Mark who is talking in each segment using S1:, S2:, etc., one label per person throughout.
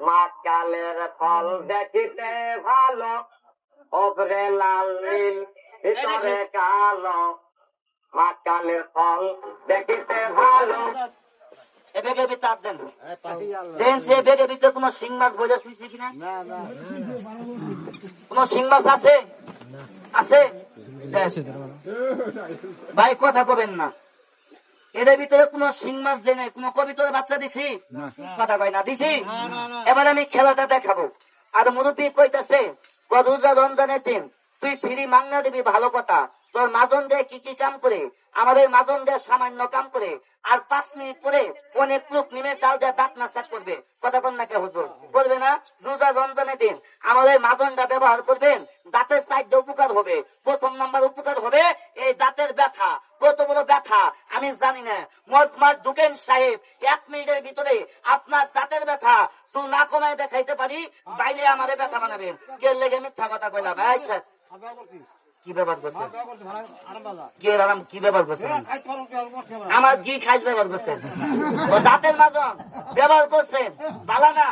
S1: মাকালের ফল দেখিতে ভালো ওপরে লাল নীল ভিতরে কালো। মাকালের ফল দেখিতে ভালো।
S2: এ বেগের দেন। দেন সে বেগের ভিতরে কোনো শিং মাছ বোঝা শুয়েছে কিনা? কোন শিং মাছ আছে? আছে? ভাই কথা কবেন না। এদের ভিতরে কোন শিং মাছ দেয় নাই কোন কবিতরে বাচ্চা দিছি কথা কয় না দিছি এবার আমি খেলাটা দেখাবো। আর মুরব্বী কইতাছে রোজা রমজানের দিন তুই ফ্রি মাংনা দিবি ভালো কথা। তোর মাজন দেয় কি কি কাম করে আমাদের মাজন দেয় সামান্য কাম করে। আর পাঁচ মিনিট পরে অনেক লোক নেমে চাল দেয় দাঁত না সাক করবে। কথা কন না কে হুজুর? করবে না রোজা রমজানের দিন আমাদের মাজনটা ব্যবহার করবেন দাঁতের সাইডে উপকার হবে। প্রথম নাম্বার উপকার হবে এই দাঁতের ব্যথা। কত বড় ব্যথা। আমি জানি না। মজমার ঢুকেন সাহেব, এক মিনিটের ভিতরে আপনার দাঁতের ব্যথা তুই না কমায় দেখাইতে পারি, বাইরে আমাদের ব্যথা বানাবেন। কে লেগে মিথ্যা কথা কইলাম ভাই, স্যার। কি ব্যাপার করছেন? আমার কি খাইজ ব্যবহার করছেন? দাঁতের মাজন, ব্যবহার করছেন। বালা না,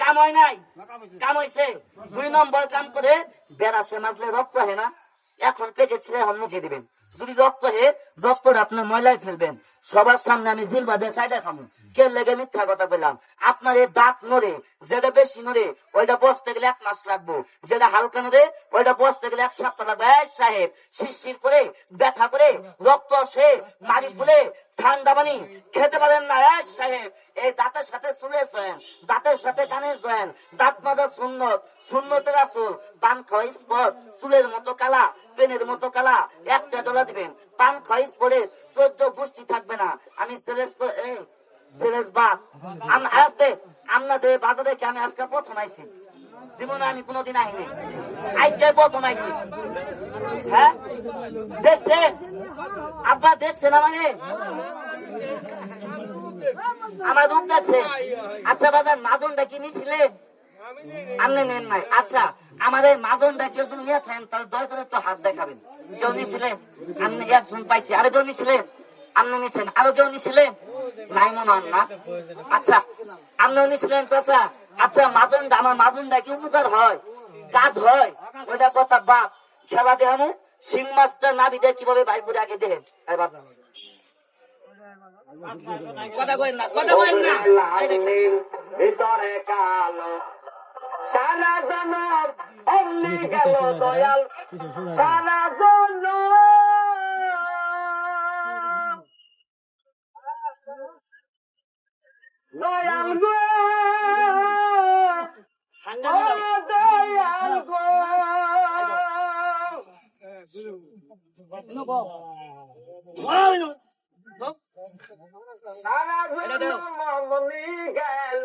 S2: কাম হয় নাই। কাম হয়েছে দুই নম্বর কাম করে বেড়াসে মাজলে রক্ত হয় না? এখন পেটে ছেড়ে এখন মুখে দিবেন। যদি রক্ত হে, রক্তটা আপনার ময়লায় ফেলবেন। সবার সামনে আমি জিল বাদে সাইডে খামু কে লেগে মিথ্যা কথা বললাম আপনার এই দাঁত নড়ে, যেটা বেশি নড়ে, ওইটা বসতে গেলে এক মাস লাগবো। যেটা হালকা নড়ে, ওইটা বসতে গেলে এক সপ্তাহ লাগবে। এই সাহেব, শিরশির করে, ব্যথা করে, রক্ত আসে মারি ফুলে, ঠান্ডা পানি খেতে পারেন না। এই সাহেব, এই দাঁতের সাথে চুলে শোয়েন দাঁতের সাথে কানে শোয়েন দাঁত মাজা সুন্নত, সুন্নতের আসল। চুলের মতো কালা, পেনের মতো কালা, একটা ডলা দিবেন। পান খাওয়া স্পটে চোদ্দ গোষ্ঠী থাকবে না। আমি আসতে আপনাদের বাজারে আমি আজকে প্রথম জীবনে আমি কোনোদিন আইনি। আজকে প্রথম আইছি। হ্যাঁ? দেখছেন? আব্বা দেখছেন আমারে আমার রূপ দেখছে আচ্ছা বাজার মাজনটা কি নিছিলেন? নেন নাই। আচ্ছা আমাদের মাজনটা কেউ যদি নিয়ে থাকেন তাহলে দয়া করে একটু হাত দেখাবেন। কেউ আপনি একজন পাইছি। আরও কেউ নিছিলেন আপনি নিছেন। আরও কেউ নিছিলেন? নাই মনে হন না। আচ্ছা আপনিও নিছিলেন চাচা। আচ্ছা আমার কি উপকার হয়? কাজ হয়? ওইটা কথা বাপ খেলা দেখানো সিং মাছটা নাবি দিয়ে কীভাবে ভাই করে আগে আরে বাপ কথা না কথা না।
S1: ভিতরে কালো। সারা জনম অমনি গেল দয়াল। সারা জনম। দয়াল গো। দয়াল গো। সারা জনম অমনি গেল।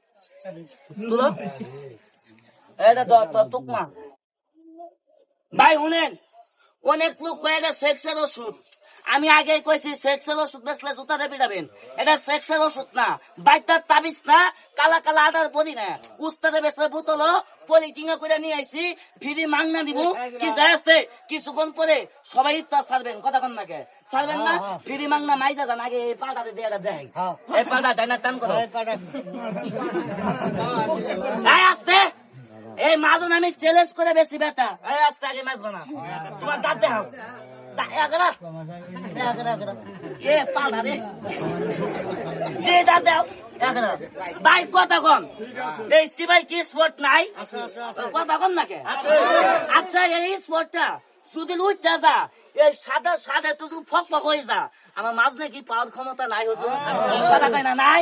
S2: তুলো। এটা তো তুকমা ভাই শুনেন অনেক লোক কয়ে সেক্সের ওষুধ। আমি আগে কইছি সেক্সের ওষুধ বেসলে জুতাতে পিটাবেন এটা সেক্সের ওষুধ না। বাইকটার তাবিজ না কালা কালা আটার বলি না। উস্তাদে বেসলে বোতল পলিটিংয়ে করে নিয়ে আইছি ফ্রি মাংনা দিব কিছু আসতে কিছুক্ষণ পরে সবাই ইফতার ছাড়বেন কথা কন নাকে ছাড়বেন না ফ্রি মাংনা মাইজা যান আগে এই পাল্টাতে দিয়ে দেয় এই পাল্টা ডাইনা টান করো। আসতে! এই মাজন আমি চ্যালেঞ্জ করে বেশি বেটা। আজকে আগে ম্যাচ বানা। তোমার দাঁত দেখাও। ভাই কথা কন। এই সিবাই কি স্পোর্ট নাই? কথা কন না কে আচ্ছা এই স্পোর্টটা যদি উঠটা যা এই সাদা সাদা তুই ফক ফক হয়ে যা। আমার মাছ নাকি পাওয়ার ক্ষমতা নাই হতো কথা কয় না নাই?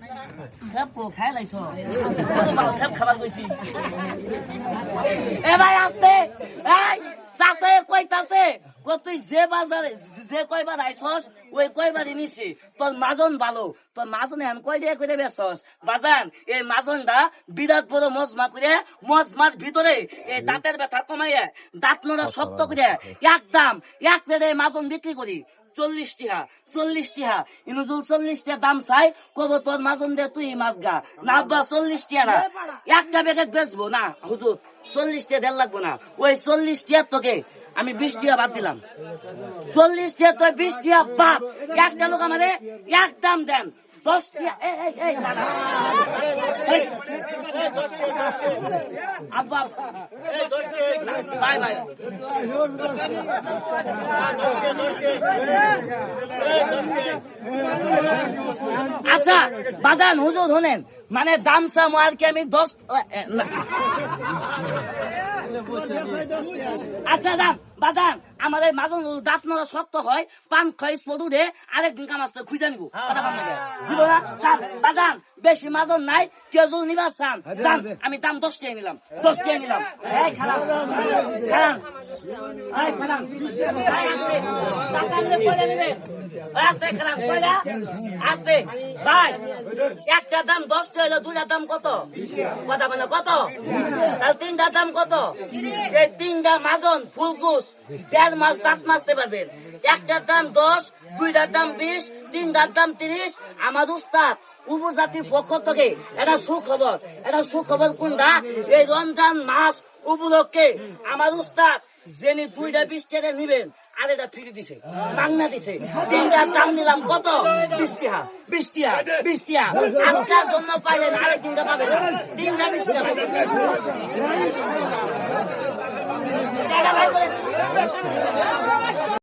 S2: কো খাই লাইছ? মাল সাপ খাবার কইছি এ ভাই আসতে এই চাষে কইতাছে তুই যে বাজারে যে কয়বার আইছস ওই কয়বারই নিছি তোর মাজন ভালো তোর মাজনে আমি কয় দিয়ে করে বেছস বাজান এই মাজনটা বিরাট বড় মজমা করে মজমার ভিতরে এই দাঁতের ব্যথা কমাইয়া দাঁত নড়া শক্ত করে একদম এক রেটে মাজন বিক্রি করি চল্লিশ টিহা চল্লিশ টিহা ইনুজুল চল্লিশ টিয়া দাম চাই কব তোর মাজন দে তুই মাছ গা। না আব্বা চল্লিশ টিয়া না একটা প্যাকেট বেচবো না হুজুর। চল্লিশ টিয়া দেড় লাগবো না। ওই চল্লিশ টিয়ার তোকে আমি বিশ টিয়া বাদ দিলাম চল্লিশ টিয়া তো বিশ টিয়া বাদ একটা লোক আমাদের এক দাম দেন বাই বাই আচ্ছা বাদান হুজুর হলেন মানে দাম চাম আর কি আমি দশ। আচ্ছা দাম বাদান আমার এই মাজন দাঁত নড়া শক্ত হয় পান খাই পড়ু রে আরেকদিন কামাজটা খুঁজে নিবো। বাদান বেশি মাজন নাই কেউ নিবা চান চান আমি দাম দশ টাকা নিলাম দশ টাকা নিলাম। খারাপ এই আসতে ভাই একটা দাম দশ টাকা হলো দুইটার দাম কত? কথা মানে কত? তাহলে তিনটার দাম কত? এই তিনটা মাজন ফুলকুস দেড় মাস দাঁত মাসতে পারবেন একটার দাম দশ, দুইটার দাম বিশ, তিনটার দাম তিরিশ। আমার উস্তাদ, উপজাতির পক্ষ থেকে এটা সুখবর এটা সুখবর কোনটা? এই রমজান মাস উপলক্ষে আমার উস্তাদ জেনে দুইটা বিশ টাকা নিবেন ফিরে দিছে দিছে। দাম নিলাম কত? আজকার জন্য পাইলেন আরেক তিনটা পাবেন। তিনটা বিশ টাকা